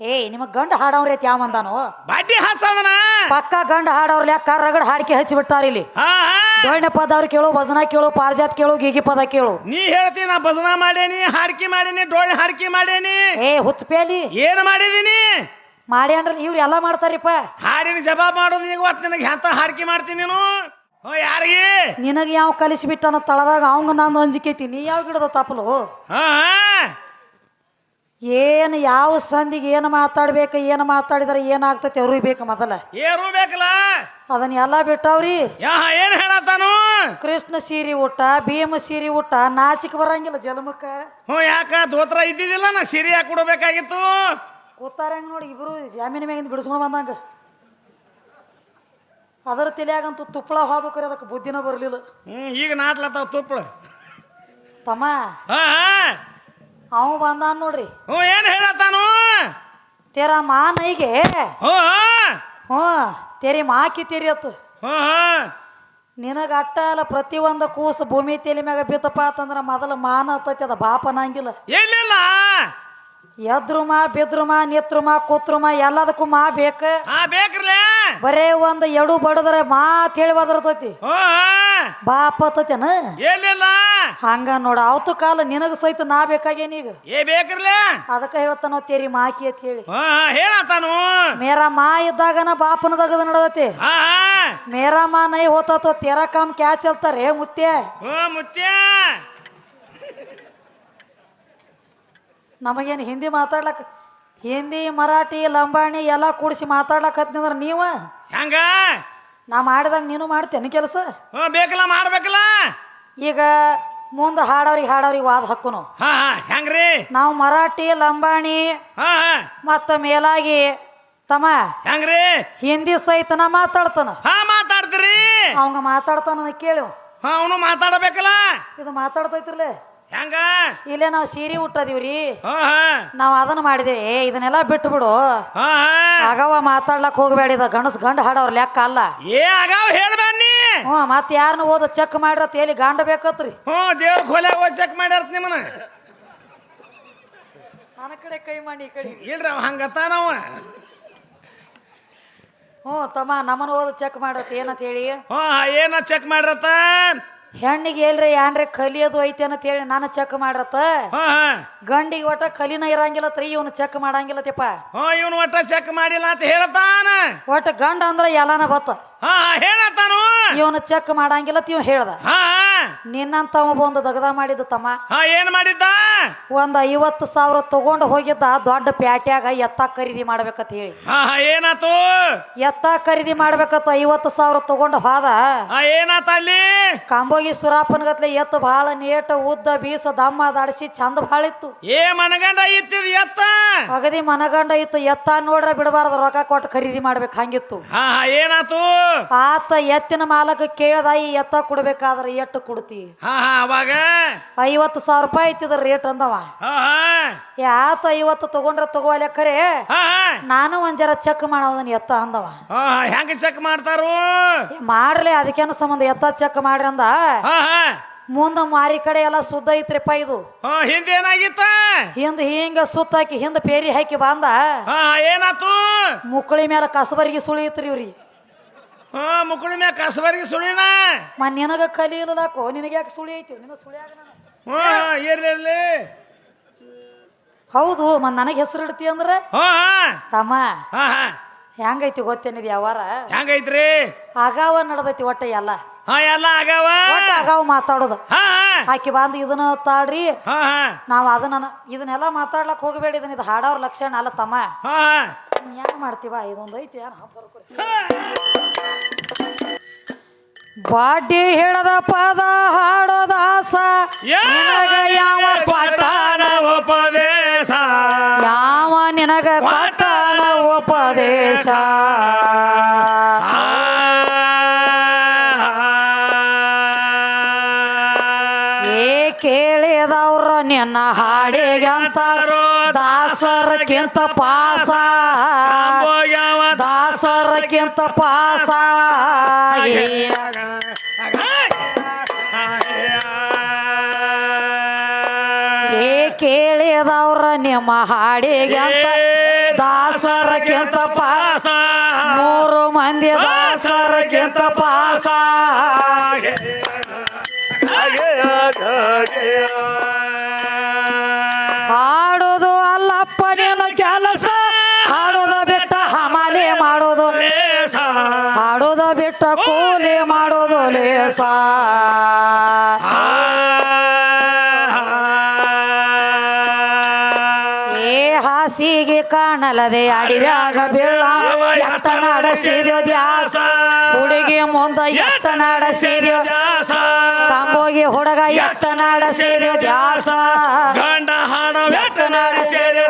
ಏಯ್ ನಿಮ್ಮ ಗಂಡ ಹಾಡೋರ್ ಐತಿ ಯಾವಂದಾನು ಬಡ್ಡಿ ಹಾಸವನ ಪಕ್ಕ ಗಂಡ ಹಾಡವ್ರ ಯಾಕ ರಗಡ್ ಹಾಡಿಕೆ ಹಚ್ಚಿ ಬಿಟ್ಟಾರ ಇಲ್ಲಿ? ಡೊಳ್ಳ ಪದ ಅವ್ರು ಕೇಳು ಭಜನ ಕೇಳು ಪಾರಿಜಾತ್ ಕೇಳು ಗೀಗಿ ಪದ ಕೇಳು. ನೀ ಹೇಳ್ತಿ ನಾ ಭಜನ ಮಾಡೇನಿ ಹಾಡ್ಕಿ ಮಾಡೇನಿ ಡೋಳಿ ಹಾಡ್ಕಿ ಮಾಡೇನಿ. ಏ ಹುಚ್ಚಪೇಲಿ ಏನ್ ಮಾಡಿದೀನಿ? ಮಾಡಿ ಅಂದ್ರೆ ಇವ್ರು ಎಲ್ಲ ಮಾಡ್ತಾರಿಪ್ಪ. ಹಾಡಿನ ಜವಾಬ್ ಮಾಡು ಈಗ ನಿನಗೆ ಎಂತ ಹಾಡ್ಕಿ ಮಾಡ್ತೀನಿ ನೀನು? ಓ ಯಾರಿಗೆ? ನಿನಗೆ ಯಾವ ಕಲಿಸಿ ಬಿಟ್ಟನ ತಳದಾಗ ಅವಂಗ ನಾನು ಅಂಜಿಕೈತಿ ನೀ ಯಾವ ಗಿಡದ ತಪ್ಪಲು ಹಾ. ಏನು ಯಾವ ಸಂದಿಗೆ ಏನು ಮಾತಾಡ್ಬೇಕು ಏನು ಮಾತಾಡಿದ್ರೆ ಏನಾಗ್ತೈತಿ ಅವರು ಬೇಕು ಮೊದಲ. ಏರು ಬೇಕಲ್ಲ ಅದನ್ನ ಎಲ್ಲ ಬಿಟ್ಟವ್ರಿ. ಏನ್ ಹೇಳತ್ತಾನು? ಕೃಷ್ಣ ಸೀರೆ ಊಟ ಭೀಮ ಸೀರೆ ಊಟ ನಾಚಿಕ್ ಬರಂಗಿಲ್ಲ ಜಲಮಕ್ಕ. ಹ್ಞೂ ಯಾಕ? ದೋತ್ರ ಇದ್ದಿದ್ದಿಲ್ಲ ನಾ ಸೀರೆ ಯಾಕೆ ಕೊಡಬೇಕಾಗಿತ್ತು ಕೂತಾರ ಹೆಂಗ್ ನೋಡಿ ಇಬ್ರು ಜಾಮೀನ್ ಮ್ಯಾಗಿಂದ ಬಿಡಿಸ್ಕೊಂಡು ಬಂದಂಗ. ಅದರ ತಲೆಯಾಗಂತೂ ತುಪ್ಪಳ ಹೋದ ಕರೆ ಅದಕ್ಕೆ ಬುದ್ಧಿನ ಬರಲಿಲ್ಲ. ಹ್ಞೂ ಈಗ ನಾಟ್ಲತ್ತಾವ ತುಪ್ಪಳ ತಮ್ಮ ಹಾ. ಅವ ಬಂದಾನ ನೋಡ್ರಿ. ಹ್ಞೂ ಏನು ಹೇಳತ್ತಾನು? ತೇರ ಮಾ ನೈಗೆ ಹ್ಞೂ ಹ್ಞೂ ತೆರಿ ಮಾಕಿ ತೆರಿ ಅತ್ತು. ಹ್ಞೂ ನಿನಗ ಅಟ್ಟ ಅಲ್ಲ ಪ್ರತಿಯೊಂದು ಕೂಸು ಭೂಮಿ ತೆಲಿ ಮ್ಯಾಗ ಬಿತ್ತಪ್ಪ ಅಂತಂದ್ರ ಮೊದಲು ಮಾನ ಹತ್ತೈತಿ ಅದ ಬಾಪ ಅನ್ನಂಗಿಲ್ಲ ಎಲ್ಲಿಲ್ಲ? ನಿತ್ರು ಮಾ ಕೂತ್ರು ಮಾ ಎಲ್ಲದಕ್ಕೂ ಮಾ ಬೇಕ. ಹಾ ಬೇಕ್ರಲೇ? ಬರೇ ಒಂದು ಎಡು ಬಡದ್ರೆ ಮಾತ್ ಹೇಳಿ ಬದ್ರತೈತಿ ಬಾಪ ಹತ್ತೈತೇನ? ಏನಿಲ್ಲ. ಹಂಗ ನೋಡ ಅವತ್ತು ಕಾಲ ನಿನಗ ಸಹಿತ ನಾ ಬೇಕಾಗೇನೀಗ ಏ ಬೇಕ್ರಲೇ? ಅದಕ್ಕೆ ಹೇಳ್ತಾನೋ ತೇರಿ ಮಾಕಿ ಅಂತ ಹೇಳಿ. ಮೇರಾ ಮಾ ಇದ್ದಾಗನ ಬಾಪನ ದಗದ ನಡದತಿ. ಮೇರಾ ಮಾ ನೈ ಹೋತತೋ ತೇರ ಕಾಮ್ ಕ್ಯಾಚ್ ಚಲ್ತಾರೆ ಮುತ್ಯ? ಮುತ್ತೆ ಮುತ್ಯ. ನಮಗೇನು ಹಿಂದಿ ಮಾತಾಡ್ಲಕ್ ಹಿಂದಿ ಮರಾಠಿ ಲಂಬಾಣಿ ಎಲ್ಲ ಕೂಡಿಸಿ ಮಾತಾಡ್ಲಕ್ ಹತ್ನಿಂದ್ರ ನೀವ? ಹೆಂಗ? ನಾ ಮಾಡಿದಂಗ ನೀನು ಮಾಡ್ತೇನೆ ಕೆಲಸ? ಹ್ಞೂ ಬೇಕಲ್ಲ ಮಾಡ್ಬೇಕಲ್ಲ? ಈಗ ಮುಂದೆ ಹಾಡೋರಿ ಹಾಡೋರಿಗೆ ವಾದ ಹಕ್ಕುನು ಹಾ ಹಾ ಹೆಂಗ್ರಿ? ನಾವು ಮರಾಠಿ ಲಂಬಾಣಿ ಹಾ ಹಾ. ಮತ್ತು ಮೇಲಾಗಿ ತಮ್ಮ ಹೆಂಗ್ರಿ? ಹಿಂದಿ ಸಹಿತನ ಮಾತಾಡ್ತಾನ. ಹಾ ಮಾತಾಡ್ತೀರಿ. ಅವಂಗ ಮಾತಾಡ್ತಾನ ಕೇಳು. ಹಾ ಅವನು ಮಾತಾಡಬೇಕಲ್ಲ? ಇದು ಮಾತಾಡ್ತೈತಿರ್ಲೆ? ಹೆಂಗ? ಇಲ್ಲೇ ನಾವು ಸೀರೆ ಉಟ್ಟದಿವ್ರಿ. ಹಾ ಹಾ. ನಾವು ಅದನ್ನ ಮಾಡಿದೇವಿ ಏ ಇದನ್ನೆಲ್ಲ ಬಿಟ್ಟು ಬಿಡು ಹಾ ಹಾ. ಆಗವ ಮಾತಾಡ್ಲಕ್ ಹೋಗಬೇಡಿದ ಗಂಡಸ್ ಗಂಡ ಹಾಡವ್ರ ಲೆಕ್ಕ ಅಲ್ಲ. ಏ ಆಗಾವ್ ಹೇಳ್ಬೇಡ ನೀ. ಹ್ಞೂ ಮತ್ತೆ ಯಾರನ್ನ ಓದ ಚೆಕ್ ಮಾಡ್ರ ತೇಲಿ ಗಂಡ ಬೇಕತ್ರಿ. ಹ್ಞೂ ದೇವ್ರ ಖೋಲೆ ಹೋಗಿ ಚೆಕ್ ಮಾಡ್ಯಾರ್ತ ನಿಮ್ಮನ ನನ್ನ ಕಡೆ ಕೈ ಮಾಡಿ ಈ ಕಡೆ. ಇಲ್ರಿ ಅವ ಹಂಗತ್ತಾನವ ಹ್ಞೂ ತಮ್ಮ ನಮ್ಮನ್ನ ಓದ ಚೆಕ್ ಮಾಡತ್ತೆ ಏನಂತ ಹೇಳಿ? ಹ್ಞೂ ಏನ ಚೆಕ್ ಮಾಡ್ರತ್ತ? ಹೆಣ್ಣಿಗೆ ಎಲ್ರಿ ಏನ್ರಿ ಕಲಿಯೋದು ಐತೆ ಅಂತ ಹೇಳಿ ನಾನು ಚೆಕ್ ಮಾಡ್ರತ್ತ? ಹಾ ಗಂಡಿಗೆ ಒಟ್ಟ ಕಲಿನ ಇರಂಗಿಲ್ಲತ್ರಿ ಇವನು ಚೆಕ್ ಮಾಡಂಗಿಲ್ಲತ್ತಪ್ಪ ಹ್ಞೂ ಇವನು ಒಟ್ಟ ಚೆಕ್ ಮಾಡಿಲ್ಲ ಅಂತ ಹೇಳ್ತಾನ. ಒಟ್ಟ ಗಂಡ ಅಂದ್ರ ಎಲ್ಲಾನ ಬತ್ತ. ಹಾ ಹಾ ಹೇಳತ್ತಾನು ಇವನು ಚೆಕ್ ಮಾಡಂಗಿಲ್ಲ ಇವ್ ಹೇಳ್ದ. ಹಾ ಹಾ ನಿನ್ನಂತವ ಬಂದು ದಗದ ಮಾಡಿದ ತಮ್ಮ. ಹಾ ಏನ್ ಮಾಡಿದ್ದ? ಒಂದ್ ಐವತ್ತು ಸಾವಿರ ತಗೊಂಡು ಹೋಗಿದ್ದ ದೊಡ್ಡ ಪ್ಯಾಟ್ಯಾಗ ಎತ್ತ ಖರೀದಿ ಮಾಡ್ಬೇಕಂತ ಹೇಳಿ. ಹಾ ಹಾ ಏನಾತು? ಎತ್ತ ಖರೀದಿ ಮಾಡ್ಬೇಕಂತ ಐವತ್ತು ಸಾವಿರ ತಗೊಂಡು ಹೋದ. ಹಾ ಏನಾತ ಅಲ್ಲಿ? ಕಾಂಬೋಗಿ ಸುರಾಪನ್ ಗತ್ಲೆ ಎತ್ತು ಭಾಳ ನೇಟ ಉದ್ದ ಬೀಸ ದಮ್ಮ ದಾಡಿಸಿ ಚಂದ ಭಾಳ ಇತ್ತು. ಏ ಮನಗಂಡ ಇತ್ತಿದ್ ಎತ್ತ? ಅಗದಿ ಮನಗಂಡ ಇತ್ತು. ಎತ್ತ ನೋಡ್ರ ಬಿಡಬಾರ್ದು ರೊಕ್ಕ ಕೊಟ್ಟ ಖರೀದಿ ಮಾಡ್ಬೇಕು ಹಂಗಿತ್ತು. ಹಾ ಹಾ ಏನಾತು? ಆತ ಎತ್ತಿನ ಮಾಲಕ ಕೇಳದ ಈ ಎತ್ತ ಕೊಡ್ಬೇಕಾದ್ರೆ ಎಟ್ಟು ಕೊಡ್ತಿ. ಹಾ ಹಾ ಅವಾಗ? ಐವತ್ತು ಸಾವಿರ ರೂಪಾಯಿ ಐತಿದ್ರ ರೇಟ್ ಅಂದವ. ಹಾ ಹಾ. ಆತ ಐವತ್ತು ತಗೊಂಡ್ರ ತಗೋಲೆ ಖರೆ ಹಾ ಹಾ. ನಾನು ಒಂದ್ ಜರ ಚೆಕ್ ಮಾಡೋದನ್ನ ಎತ್ತ ಅಂದವ. ಹಾ ಹಾ ಹೆಂಗ ಚೆಕ್ ಮಾಡ್ತಾರು? ಏ, ಮಾಡ್ಲಿ ಅದಕ್ಕೇನ ಸಂಬಂಧ? ಎತ್ತ ಚೆಕ್ ಮಾಡ್ರಿ ಅಂದ. ಹಾ ಹಾ. ಮುಂದ ಮಾರಿ ಕಡೆ ಎಲ್ಲ ಸುದ್ದ ಐತ್ರಿಪ್ಪ ಇದು. ಹಾ ಹಿಂದೆ ಏನಾಗಿತ್ತ? ಹಿಂದ ಹಿಂಗ ಸುತ್ತ ಹಾಕಿ ಹಿಂದ ಪೇರಿ ಹಾಕಿ ಬಂದ. ಹಾ ಹಾ, ಏನಾತು? ಮುಕ್ಕಳಿ ಮೇಲೆ ಕಸಬರಿಗೆ ಸುಳಿ ಇತ್ರಿ ಇವ್ರಿಗೆ ಹಾ ಮುಕುಳಿ ಮ್ಯಾಗ ಕಸಬರಿಗೆ ಸುಳಿನ? ಮ ನಿನಗ ಕಲಿ ಇಲ್ಲದಾಕೋ ನಿನಗೆ ಯಾಕೆ ಸುಳಿ ಐತಿ? ನಿನ್ನ ಸುಳಿಯಾಗ ಇರ್ಲಿ ಇರ್ಲಿ. ಹೌದು ಮತ್ ನನಗೆ ಹೆಸರು ಇಡ್ತಿ ಅಂದ್ರೆ? ಹಾ ಹಾ. ತಮ್ಮ ಹಾ ಹಾ. ಹೆಂಗೈತಿ ಗೊತ್ತೇನಿದ ಯಾವಾರ? ಹೆಂಗೈತ್ರಿ? ಆಗಾವ ನಡ್ದೈತಿ ಒಟ್ಟ ಎಲ್ಲ. ಹಾ ಎಲ್ಲ ಒಟ್ಟ ಆಗಾವ ಮಾತಾಡೋದು. ಹಾ ಹಾ. ಆಕಿ ಬಂದು ಇದನ್ನ ತಾಡ್ರಿ. ಹಾ ಹಾ. ನಾವ್ ಅದನ್ನ ಇದನ್ನೆಲ್ಲ ಮಾತಾಡ್ಲಕ್ ಹೋಗಬೇಡಿ ಇದನ್ನ ಇದು ಹಾಡೋರ್ ಲಕ್ಷಣ ಅಲ್ಲ ತಮ್ಮ. ಹಾ ಹಾ. ನೀ ಏನ್ ಮಾಡ್ತೀವ? ಇದೊಂದು ಐತಿ ಏನ್. ಬಾಡಿ ಹೇಳದ ಪದ ಹಾಡೋದ ಆಸ. ನಿನಗ ಯಾವ ಕೊಟ್ಟಾನ ಉಪದೇಶ? ಯಾವ ನಿನಗ ಕೊಟ್ಟಾನ ಉಪದೇಶ? ಏ ಕೇಳಿದವ್ರ ನಿನ್ನ ಹಾಡಿಗಂತ ದಾಸರಕ್ಕಿಂತ ಪಾಸ. ದಾಸರಕ್ಕಿಂತ ಪಾಸ. ಏ ಕೇಳಿದವ್ರ ನಿಮ್ಮ ಹಾಡಿಗಂತ ದಾ ದಾಸರಕ್ಕಿಂತ ಪಾಸ. ಮೂರು ಮಂದಿ ದಾಸರಕ್ಕಿಂತ ಪಾಸ. ಹಾಡೋದು ಕಾಣಲದೆ ಅಡಿವ್ಯಾಗ ಬೀಳ ಎತ್ತನಾಡ ಸೇರಿಯೋ ದ್ಯಾಸ. ಹುಡುಗಿ ಮುಂದ ಎಟ್ಟ ನಡೆಸಿದ್ಯೋ ಕಾಂಬೋಗಿ ಹುಡುಗ ಎತ್ತನಾಡ ಸೇರಿಯೋ ದ್ಯಾಸ. ಗಂಡ ಹಾಡ ಎಟ್ಟ ನಡೆಸಿದ್ಯೋ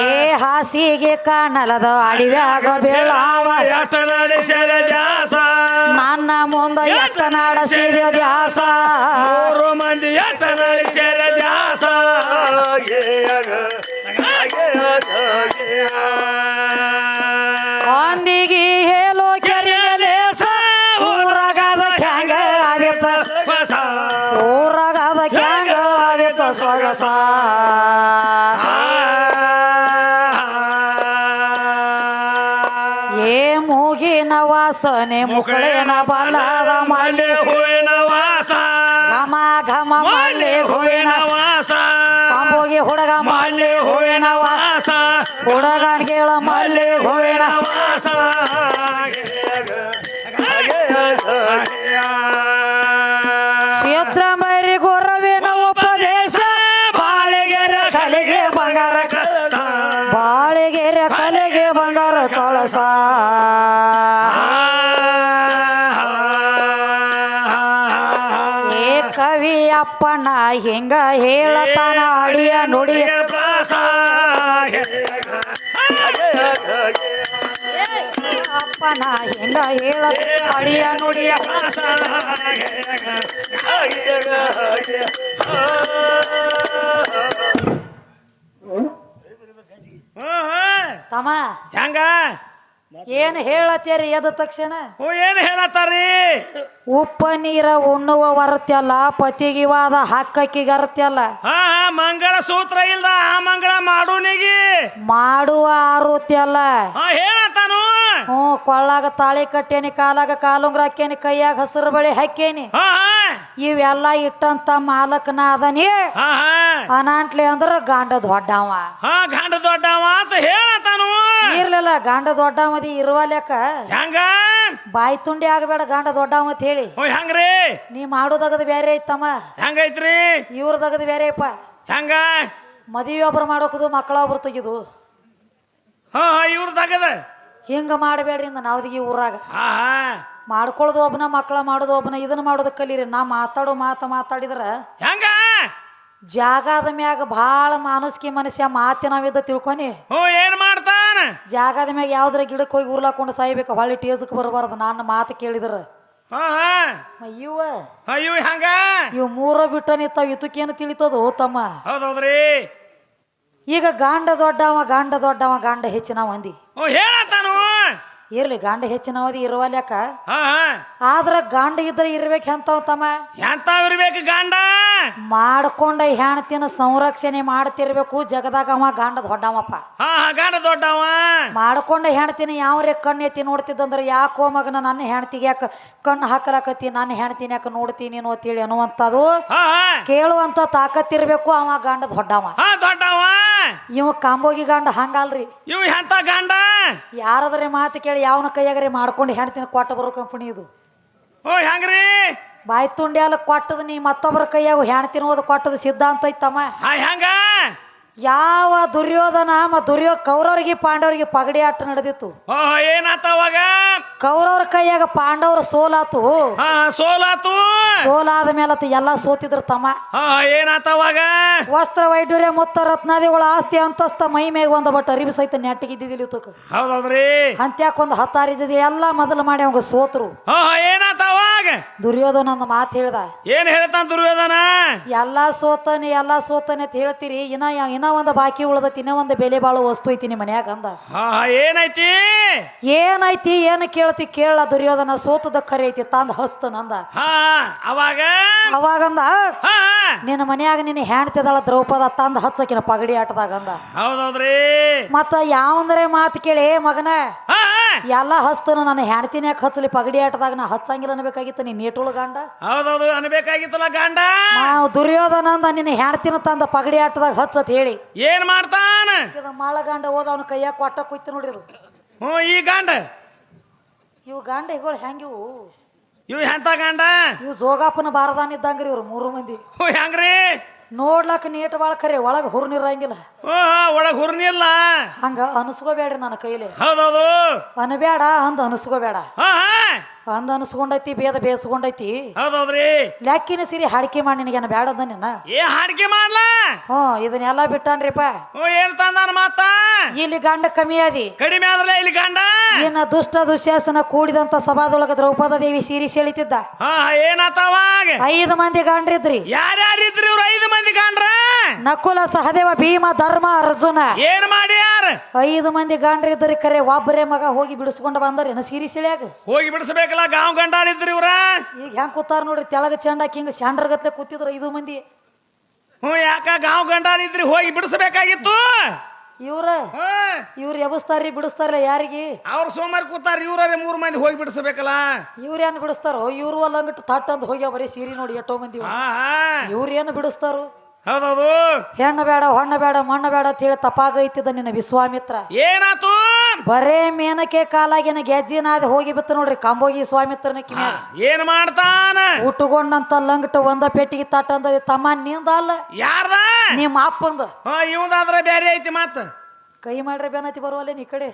ಏ ಹಾಸಿಗೆ ಕಾಣಲದ ಅಡಿವ್ಯಾಗ ಬೀಳಾವ ಎತ್ತನಾಡ ನಡೆಸ್ಯಾರ ದ್ಯಾಸ. ನನ್ನ ಮುಂದ ಎತ್ತನಾಡ ನಡೆಸಿದ್ಯೋ ದ್ಯಾಸ. ವಾಸನೆ ಮುಕಳೇನ ಬಲದ ಮಲ್ಲೆ ಹೂವಿನ ವಾಸ. ಘಮ ಘಮ ಮಲ್ಲೆ ಹೂವಿನ ವಾಸ. ಕಾಂಬೋಗಿ ಹುಡುಗ ಮಲ್ಲೆ ಹೂವಿನ ವಾಸ. ವಾಸ. ಹುಡುಗನ್ ಕೇಳ ಮಲ್ಲೆ ಹೂವಿನ ವಾಸ. ಮರಿ ಗುರವಿನ ಉಪದೇಶ. ಬಾಳೆಗೆರೆ ಕಲೆಗೆ ಬಂಗಾರ ಕಳಸ ಬಾಳೆಗೆರೆ ಕಲೆಗೆ ಬಂಗಾರ ಕಳಸ. ಕವಿ ಅಪ್ಪನ ಹಿಂಗ ಹೇಳತಾನ ಅಡಿಯ ನುಡಿಯ ಅಪ್ಪನ ಹಿಂಗ ಹೇಳ ಅಡಿಯ ನುಡಿಯ ತಮ್ಮ ಹೆಂಗ ಏನ್ ಹೇಳತ್ತೀರಿ ಎದ ತಕ್ಷಣ? ಓ ಏನ್ ಹೇಳತ್ತಾರಿ ಉಪ್ಪ ನೀರ ಉಣ್ಣುವ ವರತ್ಯಲ್ಲ ಪತಿಗಿವಾದ ಹಕ್ಕಕ್ಕಿಗರತ್ಯಲ್ಲ ಹಾ ಹಾ ಮಂಗಳ ಸೂತ್ರ ಇಲ್ದ ಆ ಮಂಗಳ ಮಾಡೋನಿಗಿ. ಮಾಡುವ ಆರುತ್ಯಲ್ಲ ಹಾ ಹೇಳತ್ತಾನು. ಹ್ಞೂ ಕೊಳ್ಳಾಗ ತಾಳಿ ಕಟ್ಟೇನಿ ಕಾಲಾಗ ಕಾಲುಂಗ್ರ ಹಾಕೇನಿ ಕೈಯಾಗ ಹಸಿರು ಬಳಿ ಹಾಕೇನಿ. ಹಾ ಹಾ. ಇವೆಲ್ಲ ಇಟ್ಟಂತ ಮಾಲಕನ ಅದನಿ ಹಾ ಹಾ. ಅನಾಂಟ್ಲಿ ಅಂದ್ರ ಗಾಂಡ ದೊಡ್ಡವ. ಹಾ ಗಂಡ ದೊಡ್ಡವ ಅಂತ ಹೇಳತಾನು ಇರ್ಲಿಲ್ಲ ಗಾಂಡ ದೊಡ್ಡವದಿ ಇರುವ ಲೆಕ್ಕ. ಹೆಂಗ? ಬಾಯಿ ತುಂಡಿ ಆಗಬೇಡ ಗಾಂಡ ದೊಡ್ಡವ ಅಂತ ಹೇಳಿ. ಓ ಹೆಂಗ್ರಿ? ನೀ ಮಾಡೋದಗದ ಬೇರೆ ಐತಮ್ಮ. ಹೆಂಗೈತ್ರಿ? ಇವ್ರದಗದ ಬೇರೆ ಅಪ್ಪ ಹೆಂಗ? ಮದುವೆ ಒಬ್ರು ಮಾಡೋಕದು ಮಕ್ಕಳ ಒಬ್ರು ತೆಗಿದು. ಹಾ ಇವ್ರದಾಗದ. ಹಿಂಗ ಮಾಡಬೇಡ್ರಿ ಇಂದ ನಾವದಿಗೆ ಊರಾಗ. ಹಾ ಹಾ. ಮಾಡ್ಕೊಳ್ಳೋದು ಒಬ್ಬನ ಮಕ್ಕಳ ಮಾಡೋದು ಒಬ್ಬನ ಇದನ್ನ ಮಾಡೋದು ಕಲೀರಿ. ನಾ ಮಾತಾಡೋ ಮಾತು ಮಾತಾಡಿದ್ರ ಹೆಂಗ? ಜಾಗದ ಮ್ಯಾಗ ಭಾಳ ಮಾನುಸ್ಕಿ ಮನುಷ್ಯ ಮಾತಿನವಿದ್ದ ತಿಳ್ಕೊನಿ. ಹ್ಞೂ ಏನ್ ಮಾಡ್ತಾನ? ಜಾಗದ ಮ್ಯಾಗ ಯಾವ್ದ್ರ ಗಿಡಕ್ಕೆ ಹೋಗಿ ಉರ್ಲಾಕೊಂಡು ಸಾಯ್ಬೇಕು ಹೊಳ್ಳಿ ಟೇಸಕ್ಕೆ ಬರಬಾರ್ದು ನನ್ನ ಮಾತು ಕೇಳಿದ್ರ. ಹಾ ಹಾ. ಮ ಇವ. ಮೂರ ಬಿಟ್ಟ ನಿಂತಾವ ಇದಕ್ಕೇನು ತಿಳಿತದೋ ತಮ್ಮ. ಹೌದೌದ್ರಿ. ಈಗ ಗಾಂಡ ದೊಡ್ಡವ ಗಾಂಡ ದೊಡ್ಡವ ಗಾಂಡ ಹೆಚ್ಚಿನ ಮಂದಿ ಓ ಹೇಳತ್ತಾನು. ಇರ್ಲಿ ಗಂಡ ಹೆಚ್ಚಿನ ಅವಧಿ ಇರುವಲ್ಯಾಕ ಹಾ ಆದ್ರ ಗಂಡ ಇದ್ರೆ ಇರ್ಬೇಕು ಎಂತವ್ ತಮ್ಮ? ಎಂತಾವ್ ಇರ್ಬೇಕು ಗಂಡ? ಮಾಡ್ಕೊಂಡ ಹೆಣ್ತಿನ ಸಂರಕ್ಷಣೆ ಮಾಡ್ತಿರ್ಬೇಕು ಜಗದಾಗ ಅವ ಗಾಂಡ ದೊಡ್ಡವಪ್ಪ. ಹಾ ಹಾ ಗಂಡ ದೊಡ್ಡವ. ಮಾಡ್ಕೊಂಡ ಹೆಣ್ತಿನ ಯಾವ್ರೆ ಕಣ್ಣು ಎತ್ತಿ ನೋಡ್ತಿದ್ದಂದ್ರೆ ಯಾಕೋ ಮಗನ ನನ್ನ ಹೆಣ್ತಿಗೆ ಯಾಕೆ ಕಣ್ಣು ಹಾಕಲಾಕತ್ತಿ ನನ್ನ ಹೆಣ್ತಿನ ಯಾಕೆ ನೋಡ್ತೀನಿ ನೀನು ಅಂತೇಳಿ ಅನ್ನುವಂಥದ್ದು ಹಾ ಹಾ. ಕೇಳುವಂತ ತಾಕತ್ತಿರ್ಬೇಕು ಅವ ಗಂಡ ದೊಡ್ಡವ. ಹಾ ದೊಡ್ಡವ. ಇವ ಕಾಂಬೋಗಿ ಗಂಡ ಹಂಗಲ್ರಿ. ಇವ ಎಂತ ಗಂಡ? ಯಾರಾದ್ರೆ ಮಾತು ಕೇಳಿ ಯಾವನ ಕೈಯಾಗ್ರಿ ಮಾಡ್ಕೊಂಡು ಹೆಣ್ತಿನ ಕೊಟ್ಟ ಬರೋ ಕಂಪನಿ ಇದು. ಓ ಹೆಂಗ್ರಿ? ಬಾಯಿ ತುಂಡಿ ಅಲ್ಲ ಕೊಟ್ಟದ ನೀ ಮತ್ತೊಬ್ಬರ ಕೈಯಾಗ ಹೆಣ್ತಿನ ಓದ ಕೊಟ್ಟದ ಸಿದ್ಧಾಂತ ಐತಮ್ಮ. ಹೆಂಗ? ಯಾವ ದುರ್ಯೋಧನ ಮತ್ತು ದುರ್ಯೋ ಕೌರವರಿಗೆ ಪಾಂಡವರಿಗೆ ಪಗಡಿ ಆಟ ನಡೆದಿತ್ತು. ಏನಾತ ಅವಾಗ? ಕೌರವ್ರ ಕೈಯಾಗ ಪಾಂಡವರ ಸೋಲಾತು. ಸೋಲಾತು? ಸೋಲಾದ ಮೇಲೆ ಎಲ್ಲ ಸೋತಿದ್ರು ತಮ್ಮ. ಹಾ ಏನಾತ ಅವಾಗ? ವಸ್ತ್ರ ವೈಢೂರ್ಯ ಮುತ್ತ ರತ್ನಾದಿಗಳ ಆಸ್ತಿ ಅಂತಸ್ತ ಮೈ ಮೇಗ ಒಂದು ಬಟ್ ಅರಿವಿ ಸಹಿತ ನೆಟ್ಟಿಗಿದ್ದಿದ್ದಿಲ್ಲ ತೂಕ ಹೌದೌದ್ರಿ? ಅಂತ್ಯಾಕ ಒಂದು ಹತ್ತಾರಿದ್ದಿದೆ ಎಲ್ಲ ಮೊದಲು ಮಾಡಿ ಅವಾಗ ಸೋತರು. ಏನಾತ ಅವಾಗ? ದುರ್ಯೋಧನ ಒಂದು ಮಾತು ಹೇಳ್ದ. ಏನ್ ಹೇಳ್ತಾನ ದುರ್ಯೋಧನ? ಎಲ್ಲಾ ಸೋತನೆ ಎಲ್ಲಾ ಸೋತನೆ ಅಂತ ಹೇಳ್ತೀರಿ ಇನ್ನ ಇನ್ನ ಒಂದು ಬಾಕಿ ಉಳ್ದತಿ ಇನ್ನ ಒಂದು ಬೆಲೆ ಬಾಳೋ ವಸ್ತು ಐತಿ ನಿಮ್ಮ ಮನ್ಯಾಗ ಅಂದ. ಹಾ ಏನೈತಿ? ಏನೈತಿ ಏನು ಕೇಳ್ತಿ ಕೇಳ ದುರ್ಯೋಧನ ಸೋತದ ಕರೆ ಐತಿ ತಂದ ಹಸ್ತನಂದ ಹಾ ಅವಾಗ? ಅವಾಗಂದ ಹಾ ನಿನ್ನ ಮನ್ಯಾಗ ನಿನ್ನ ಹೆಣ್ತಿದಳ ದ್ರೌಪದ ತಂದ ಹಚ್ಚಕಿನ ಪಗಡಿ ಆಟದಾಗ ಅಂದ. ಹೌದೌದ್ರಿ. ಮತ್ತ ಯಾವಂದ್ರೆ ಮಾತು ಕೇಳಿ ಮಗನ ಹಾ ಹಾ. ಎಲ್ಲ ಹಸ್ತನು ನನ್ನ ಹೆಣ್ತಿನ ಯಾಕೆ ಹಚ್ಚಲಿ ಪಗಡಿ ಆಟದಾಗ ನಾ ಹಚ್ಚಂಗಿಲ್ಲ ಅನ್ಬೇಕಾಗಿತ್ತು ನೀನ್ ನೇಟುಳು ಗಂಡ. ಹೌದೌದು ಅನ್ಬೇಕಾಗಿತ್ತಲ್ಲ ಗಂಡ? ನಾವು ದುರ್ಯೋಧನ ಅಂದ ನಿನ್ನ ಹೆಣ್ತಿನ ತಂದ ಪಗಡಿ ಆಟದಾಗ ಹಚ್ಚತ್ ಹೇಳಿ. ಏನ್ ಮಾಡ್ತಾನ? ಇದು ಮಾಳ ಗಂಡ ಹೋದ ಅವನ ಕೈಯಾಗ ಕೊಟ್ಟ ಕುಯ್ತು ನೋಡ್ರಿ ಇದು ಹ್ಞೂ ಈ ಗಂಡ? ಇವು ಗಂಡ ಇಗಳು ಹೆಂಗಿವು? ಇವ್ ಎಂತ ಗಂಡ? ಇವು ಜೋಗಾಪನ ಬಾರದಾನ ಇದ್ದಂಗ್ರಿ ಇವ್ರು ಮೂರು ಮಂದಿ. ಹ್ಞೂ ಹೆಂಗ್ರಿ? ನೋಡ್ಲಕ್ಕ ನೀಟ್ ಬಾಳ ಖರೆ ಒಳಗೆ ಹುರ್ನಿರಂಗಿಲ್ಲ ಒಳಗ ಒಳಗ್ ಹುರ್ನಿಲ್ಲ ಹಂಗ ಅನಸ್ಕೋಬೇಡ್ರಿ ನನ್ನ ಕೈಲಿ. ಹೌದೌದು. ಅನಬೇಡ ಅಂದ ಅನಸ್ಕೋಬೇಡ. ಹಾ ಹಾ. ಅಂದ ಅನಸ್ಕೊಂಡೈತಿ ಬೇದ ಬೇಸ್ಕೊಂಡೈತಿ. ಹೌದೌದ್ರಿ? ಲ್ಯಾಕಿನ ಸಿರಿ ಹಾಡಿಕೆ ಮಾಡಿ ನಿನಗೇನ ಬ್ಯಾಡದ ನಿನ್ನ ಏ ಹಾಡಿಕೆ ಮಾಡ್ಲ? ಹ್ಞೂ ಇದನ್ನೆಲ್ಲ ಬಿಟ್ಟಾನ್ರಿಪ್ಪ. ಹ್ಞೂ ಏನ್ ತಂದಾನ ಮಾತ? ಇಲ್ಲಿ ಗಂಡ ಕಮ್ಮಿ ಆದಿ ಕಡಿಮೆ ಆದ್ರಲ್ಲ ಇಲ್ಲಿ ಗಂಡ? ಇನ್ನ ದುಷ್ಟ ದುಶ್ಯಾಸನ ಕೂಡಿದಂತ ಸಭಾದೊಳಗ ದ್ರೌಪದ ದೇವಿ ಸೀರಿ ಸೆಳಿತಿದ್ದ. ಹಾ ಐದು ಮಂದಿ ಗಂಡ್ರಿದ್ರಿ. ಯಾರ್ಯಾರಿದ್ರಿ ಇವ್ರು ಐದು ಮಂದಿ ಗಂಡ್ರ? ನಕುಲ ಸಹದೇವ ಭೀಮ ಧರ್ಮ ಅರ್ಜುನ. ಏನ್ ಮಾಡ್ಯಾರ? ಐದು ಮಂದಿ ಗಾಂಡ್ರಿದ್ರಿ ಕರೆ ಒಬ್ಬರೇ ಮಗ ಹೋಗಿ ಬಿಡಿಸ್ಕೊಂಡು ಬಂದಾರೇನ ಸೀರಿ ಸೆಳಿಯಾಗ? ಹೋಗಿ ಬಿಡಿಸ್ಬೇಕಲ್ಲ ಗಾಂವ್ ಗಂಡಾಡಿದ್ರಿ ಇವ್ರ? ಈಗ ಹೆಂಗ್ ಕೂತಾರ ನೋಡ್ರಿ ತೆಳಗ ಕಿಂಗ್ ಹಿಂಗ ಶಾಂಡ್ರಗತ್ಲೆ ಕೂತಿದ್ರು ಐದು ಮಂದಿ. ಹ್ಞೂ ಯಾಕ ಗಾಂವ್ ಗಂಡಾಡಿದ್ರಿ ಹೋಗಿ ಬಿಡಿಸ್ಬೇಕಾಗಿತ್ತು? ಇವ್ರ ಹ್ಮ್ ಇವ್ರು ಎಬಸ್ತಾರ್ರಿ ಬಿಡಿಸ್ತಾರಲ್ಲ ಯಾರಿಗೆ? ಅವ್ರು ಸೋಮಾರಿ ಕೂತಾರ ಇವ್ರೇ ಮೂರು ಮಂದಿ ಹೋಗಿ ಬಿಡಿಸ್ಬೇಕಲ್ಲ? ಇವ್ರು ಏನು ಬಿಡಿಸ್ತಾರೋ? ಇವ್ರು ಅಲ್ಲಂಗಿಟ್ಟು ತಟ್ ಅಂತ ಹೋಗ್ಯಾವ ಬರೀ ಸೀರಿ ನೋಡಿ ಎಷ್ಟೋ ಮಂದಿ ಹಾ ಹಾ ಇವ್ರು ಏನು ಬಿಡಿಸ್ತಾರು? ಹೌದೌದು. ಹೆಣ್ಣು ಬೇಡ ಹೊಣ್ಣ ಬೇಡ ಮಣ್ಣ ಬೇಡ ಅಂತ ಹೇಳಿ ತಪ್ಪಾಗೈತಿದ ನಿನ್ನ ವಿಶ್ವಾಮಿತ್ರ. ಏನಾತು? ಬರೇ ಮೇನಕೆ ಕಾಲಾಗಿನ ಗೆಜ್ಜಿನಾದ ಹೋಗಿ ಬಿತ್ತ ನೋಡ್ರಿ ಕಂಬೋಗಿ ಸ್ವಾಮಿತ್ರನ ಏನ್ ಮಾಡ್ತಾನ? ಉಟ್ಕೊಂಡಂತ ಲಂಗಟ ಒಂದ ಪೆಟ್ಟಿಗೆ ತಟ್ಟಂದ ತಮ್ಮ ನಿಂದ ಅಲ್ಲ ಯಾರ್ದ? ನಿಮ್ಮ ಅಪ್ಪಂದ. ಇವಂದಾದ್ರ ಬೇರೆ ಐತಿ ಮತ್ತ ಕೈ ಮಾಡ್ರೆ ಬೇನತಿ ಬರುವಲ್ಲ ನೀ ಕಡೆ.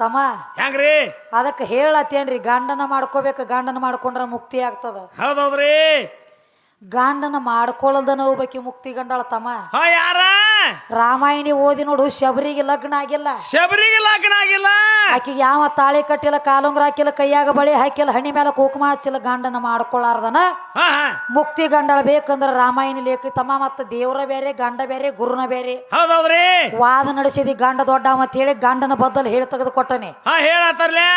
ತಮ್ಮ ಹೆಂಗ್ರಿ? ಅದಕ್ಕೆ ಹೇಳತ್ತೇನ್ರಿ ಗಂಡನ ಮಾಡ್ಕೋಬೇಕು ಗಂಡನ ಮಾಡ್ಕೊಂಡ್ರ ಮುಕ್ತಿ ಆಗ್ತದ. ಹೌದೌದ್ರಿ. ಗಂಡನ ಮಾಡ್ಕೊಳ್ಳದನ ಹೋಗ್ಬೇಕಿ ಮುಕ್ತಿ ಗಂಡಳ ತಮ್ಮ. ಹಾ ಯಾರ? ರಾಮಾಯಣಿ ಓದಿ ನೋಡು ಶಬರಿಗೆ ಲಗ್ನ ಆಗಿಲ್ಲ. ಶಬರಿಗೆ ಲಗ್ನ ಆಗಿಲ್ಲ? ಆಕಿಗೆ ಯಾವ ತಾಳಿ ಕಟ್ಟಿಲ್ಲ ಕಾಲುಂಗ್ರ ಹಾಕಿಲ್ಲ ಕೈಯಾಗ ಬಳಿ ಹಾಕಿಲ್ಲ ಹಣಿ ಮೇಲೆ ಕುಕುಮ ಹಚ್ಚಿಲ್ಲ ಗಂಡನ ಮಾಡ್ಕೊಳ್ಳಾರ್ದನ ಮುಕ್ತಿ ಗಂಡಳ ಬೇಕಂದ್ರ ರಾಮಾಯಣಿ ಲೇಖ ತಮ್ಮ ಮತ್ತ ದೇವ್ರ ಬೇರೆ ಗಂಡ ಬೇರೆ ಗುರುನ ಬೇರೆ. ಹೌದೌದ್ರಿ? ವಾದ ನಡೆಸಿದಿ ಗಂಡ ದೊಡ್ಡ ಅಂತ ಹೇಳಿ ಗಂಡನ ಬದ್ದಲ್ ಹೇಳಿ ತೆಗೆದು ಕೊಟ್ಟನೆ ಹೇಳ ಹೇಳತ್ತಾರ್ಲೆ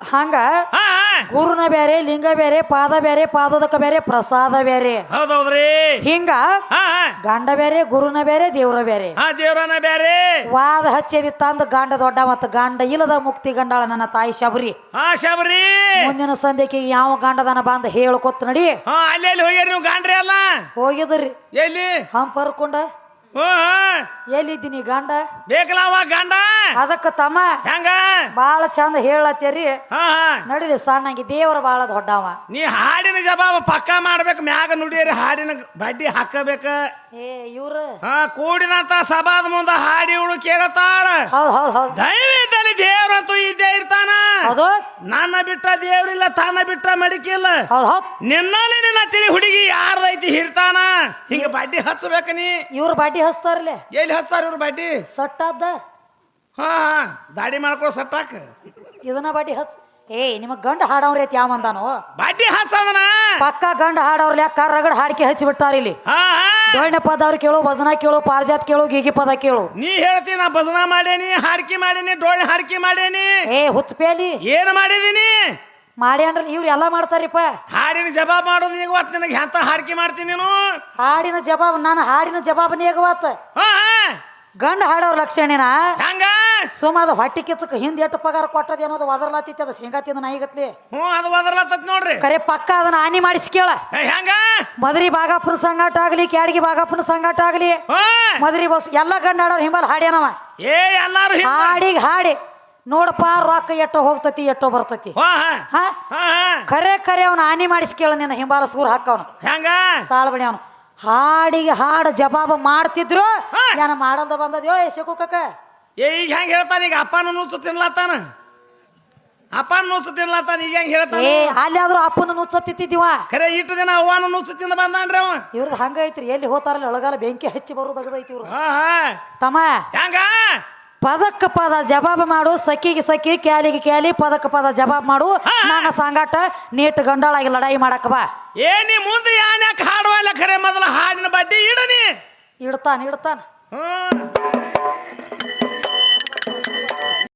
ಹಂಗ ಹಾ ಗುರುನ ಬೇರೆ ಲಿಂಗ ಬೇರೆ ಪಾದ ಬೇರೆ ಪಾದದಕ ಬೇರೆ ಪ್ರಸಾದ ಬೇರೆ ಹೌದೌದ್ರಿ. ಹಿಂಗ ಹಾ ಗಂಡ ಬೇರೆ ಗುರುನ ಬೇರೆ ದೇವ್ರ ಬೇರೆ ಹಾ ದೇವ್ರನ ಬ್ಯಾರೆ. ವಾದ ಹಚ್ಚೇದಿ ತಂದ ಗಂಡ ದೊಡ್ಡ ಮತ್ತ ಗಂಡ ಇಲ್ಲದ ಮುಕ್ತಿ ಗಂಡಾಳ ನನ್ನ ತಾಯಿ ಶಬರಿ. ಆ ಶಬರಿ. ಮುಂದಿನ ಸಂಧ್ಯಕ್ಕೆ ಯಾವ ಗಂಡದನ ಬಂದ ಹೇಳ್ಕೊತ್ ನಡಿ. ಹಾ ಅಲ್ಲಿ ಅಲ್ಲಿ ಹೋಗ್ಯಾರ ನೀವು ಗಾಂಡ್ರಿ ಅಲ್ಲ? ಹೋಗಿದ್ರಿ ಎಲ್ಲಿ? ಹಂಪರ್ಕೊಂಡ. ಎಲ್ಲಿದ್ದೀನಿ ಗಂಡ? ಬೇಕಲ್ಲ ಅವ ಗಂಡ? ಅದಕ್ಕ ತಮ್ಮ. ಹೆಂಗ? ಬಾಳ ಚಂದ ಹೇಳತ್ತೇರಿ. ಹಾ ಹಾ. ನಡಿರಿ ಸಣ್ಣಂಗಿ ದೇವ್ರ ಬಾಳ ದೊಡ್ಡವ. ನೀ ಹಾಡಿನ ಜವಾಬ ಪಕ್ಕ ಮಾಡ್ಬೇಕು ಮ್ಯಾಗ ನುಡಿಯರಿ ಹಾಡಿನ ಬಡ್ಡಿ ಹಾಕಬೇಕ. ಏ ಇವ್ರ? ಹಾ ಕೂಡಿನಂತ ಸಭಾದ ಮುಂದ ಹಾಡಿ ಇವಳು ಕೇಳತಾಳ. ಹೌದ್ ಹೌದ್ ಹೌದ್. ದೈವದಲ್ಲಿ ದೇವ್ರಂತೂ ಇದ್ದೇ ಇರ್ತಾನ. ಅದು ನನ್ನ ಬಿಟ್ಟ ದೇವ್ರಿಲ್ಲ ತಾನ ಬಿಟ್ಟ ಮಡಿಕಿಲ್ಲ ಹೌದ್ ಹೌದ್. ನಿನ್ನಲ್ಲಿ ನಿನ್ನ ತಿಳಿ ಹುಡುಗಿ ಯಾರ್ದೈತಿ ಹಿರ್ತಾನ? ಹಿಂಗ ಬಡ್ಡಿ ಹಚ್ಚಬೇಕ ನೀ. ಇವ್ರ ಬಾಟಿ ಹಚ್ತಾರಲೆ? ಎಲ್ಲಿ ಹಚ್ತಾರ ಇವ್ರು ಬಡ್ಡಿ? ಸಟ್ಟಾದ? ಹಾ ಹಾ ದಾಡಿ ಮಾಡ್ಕೊ ಸಟ್ಟಾಕ. ಇದನ್ನ ಬಾಟಿ ಹಚ್. ಏ ನಿಮಗ್ ಗಂಡ ಹಾಡವ್ರಿ ಐತಿ ಯಾವಂದಾನು ಬಡ್ಡಿ ಹಚ್ಚದನ? ಪಕ್ಕ ಗಂಡ ಹಾಡವ್ರಲ್ಲ ಯಾಕ ರಗಡ್ ಹಾಡಿಕೆ ಹಚ್ಚಿ ಬಿಟ್ಟಾರ ಇಲ್ಲಿ. ಹಾ ಹಾ. ಡೊಳ್ಳ ಪದ ಅವ್ರು ಕೇಳು ಭಜನಾ ಕೇಳು ಪಾರಿಜಾತ್ ಕೇಳು ಗೀಗಿ ಪದ ಕೇಳು. ನೀ ಹೇಳ್ತಿ ನಾ ಭಜನಾ ಮಾಡೇನಿ ಹಾಡ್ಕಿ ಮಾಡೇನಿ ಡೋಳಿ ಹಾಡ್ಕಿ ಮಾಡೇನಿ. ಏ ಹುಚ್ಚಪೇಲಿ ಏನ್ ಮಾಡಿದೀನಿ? ಮಾಡಿ ಅಂದ್ರ ಇವ್ರು ಎಲ್ಲ ಮಾಡ್ತಾರಿಪ್ಪ. ಹಾಡಿನ ಜವಾಬ್ ಮಾಡೋದು ಈಗ ನಿನಗೆ ಎಂತ ಹಾಡಿಕೆ ಮಾಡ್ತೀನಿ ನೀನು? ಹಾಡಿನ ಜವಾಬ್ ನಾನು ಹಾಡಿನ ಜವಾಬ್ ನೀಗವತ್ ಹಾ ಗಂಡ ಹಾಡೋ ಲಕ್ಷಣಿನ? ಹಂಗ? ಸುಮ್ಮ ಅದು ಹೊಟ್ಟಿ ಕಿಚ್ಚಕ್ಕೆ ಹಿಂದೆ ಎಷ್ಟು ಪಗಾರ ಕೊಟ್ಟದ ಏನೋದು ಒದರ್ಲಾತಿತ್ತು ಅದು ಶೇಂಗಾ ತಿಂದ ನಾಯಿಗತ್ಲಿ? ಹ್ಞೂ ಅದು ಒದರ್ಲತ್ತತ್ ನೋಡ್ರಿ. ಕರೆ ಪಕ್ಕ ಅದನ್ನ ಹಾನಿ ಮಾಡಿಸಿ ಕೇಳ. ಹೇ, ಹೆಂಗ? ಮದರಿ ಬಾಗಪ್ಪನ ಸಂಗಾಟ ಆಗ್ಲಿ ಕ್ಯಾಡಗಿ ಬಾಗಾಪುರ ಸಂಗಾಟ ಆಗ್ಲಿ. ಹಾ. ಮದರಿ ಬಸ್ ಎಲ್ಲ ಗಂಡ ಹಾಡೋರು ಹಿಂಬಲ್ ಹಾಡ್ಯಾನವ. ಏ ಎಲ್ಲಾರು ಹಾಡಿಗೆ ಹಾಡಿ. ನೋಡಪ್ಪ ರೊಕ್ಕ ಎಟ್ಟೋ ಹೋಗ್ತತಿ ಎಟ್ಟೋ ಬರ್ತತಿ. ಹಾ ಖರೆ ಖರೆ ಅವನು ಹಾನಿ ಮಾಡಿಸಿ ಕೇಳ ನಿನ್ನ ಹಿಂಬಾಲ ಸೂರ್ ಹಾಕವನು. ಹೆಂಗ? ತಾಳ್ಬಡಿ ಅವನು. ಹಾಡಿಗೆ ಹಾಡು ಜವಾಬ ಮಾಡ್ತಿದ್ರು ನಾನು ಏನ ಮಾಡಲ್ದ ಬಂದದ್ಯೋ ಶಕು ಕಕ್ಕ ಏ ಈಗ ಹೆಂಗ್ ಹೇಳ್ತಾನ? ಈಗ ಅಪ್ಪನ ನೂಸು ತಿನ್ಲತ್ತಾನ ಅಪ್ಪನ ನೂಸು ತಿನ್ಲತ್ತಾನ ಈಗ ಹೆಂಗ್ ಹೇಳ್ತಾನ? ಏ ಅಲ್ಲಿ ಆದ್ರೂ ಅಪ್ಪನ ನುಚ್ಚತ್ತಿದ್ದಿವ ಖರೆ ಇಟ್ಟು ದಿನ ಅವ್ವನ ನೂಸು ತಿಂದ ಬಂದಾನ್ರಿ ಅವ. ಇವ್ರದ್ದು ಹಂಗೈತ್ರಿ ಎಲ್ಲಿ ಹೋತಾರಲ್ಲಿ ಒಳಗಾಲ ಬೆಂಕಿ ಹಚ್ಚಿ ಬರೋದಾಗದೈತಿ ಇವ್ರು ಹಾ ಹಾ. ತಮ್ಮ. ಹೆಂಗ? ಪದಕ್ಕ ಪದ ಜವಾಬ್ ಮಾಡು ಸಖಿಗೆ ಸಖಿ ಕ್ಯಾಲಿಗೆ ಕ್ಯಾಲಿ ಪದಕ್ಕ ಪದ ಜವಾಬ್ ಮಾಡು. ನನ್ನ ಸಂಗಾಟ ನೀಟ್ ಗಂಡಾಳಾಗಿ ಲಡಾಯಿ ಮಾಡಕ್ಕ ಬಾ. ಏ ನೀ ಮುಂದೆ ಯಾನ್ಯಾಕ ಹಾಡುವಲ್ಲ ಖರೆ ಮೊದಲು ಹಾಡಿನ ಬಡ್ಡಿ ಇಡನಿ ಇಡ್ತಾನ ಇಡ್ತಾನ. ಹ್ಮ್.